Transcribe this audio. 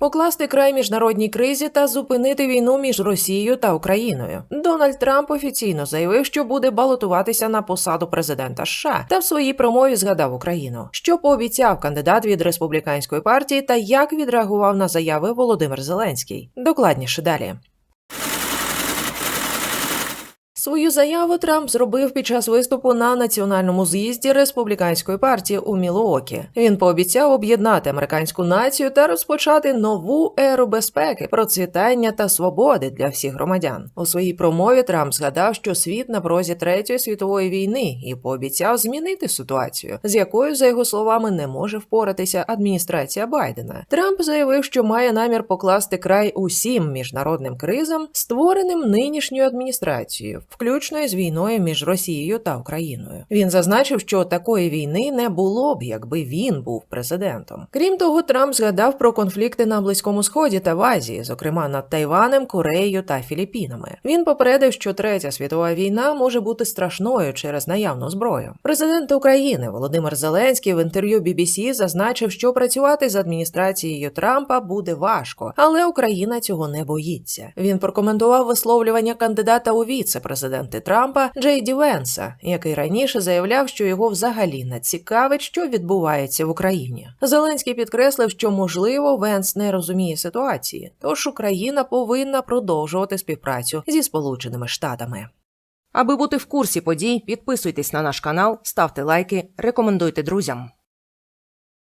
покласти край міжнародній кризі та зупинити війну між Росією та Україною. Дональд Трамп офіційно заявив, що буде балотуватися на посаду президента США, та в своїй промові згадав Україну, що пообіцяв кандидат від республіканської партії та як відреагував на заяви Володимир Зеленський. Докладніше далі. Свою заяву Трамп зробив під час виступу на національному з'їзді республіканської партії у Мілуокі. Він пообіцяв об'єднати американську націю та розпочати нову еру безпеки, процвітання та свободи для всіх громадян. У своїй промові Трамп згадав, що світ на порозі третьої світової війни і пообіцяв змінити ситуацію, з якою, за його словами, не може впоратися адміністрація Байдена. Трамп заявив, що має намір покласти край усім міжнародним кризам, створеним нинішньою адміністрацією, включно із війною між Росією та Україною. Він зазначив, що такої війни не було б, якби він був президентом. Крім того, Трамп згадав про конфлікти на Близькому Сході та в Азії, зокрема над Тайванем, Кореєю та Філіппінами. Він попередив, що третя світова війна може бути страшною через наявну зброю. Президент України Володимир Зеленський в інтерв'ю BBC зазначив, що працювати з адміністрацією Трампа буде важко, але Україна цього не боїться. Він прокоментував висловлювання кандидата у віце-президенти Трампа Джей Ді Венса, який раніше заявляв, що його взагалі не цікавить, що відбувається в Україні. Зеленський підкреслив, що можливо Венс не розуміє ситуації, тож Україна повинна продовжувати співпрацю зі Сполученими Штатами. Аби бути в курсі подій, підписуйтесь на наш канал, ставте лайки, рекомендуйте друзям.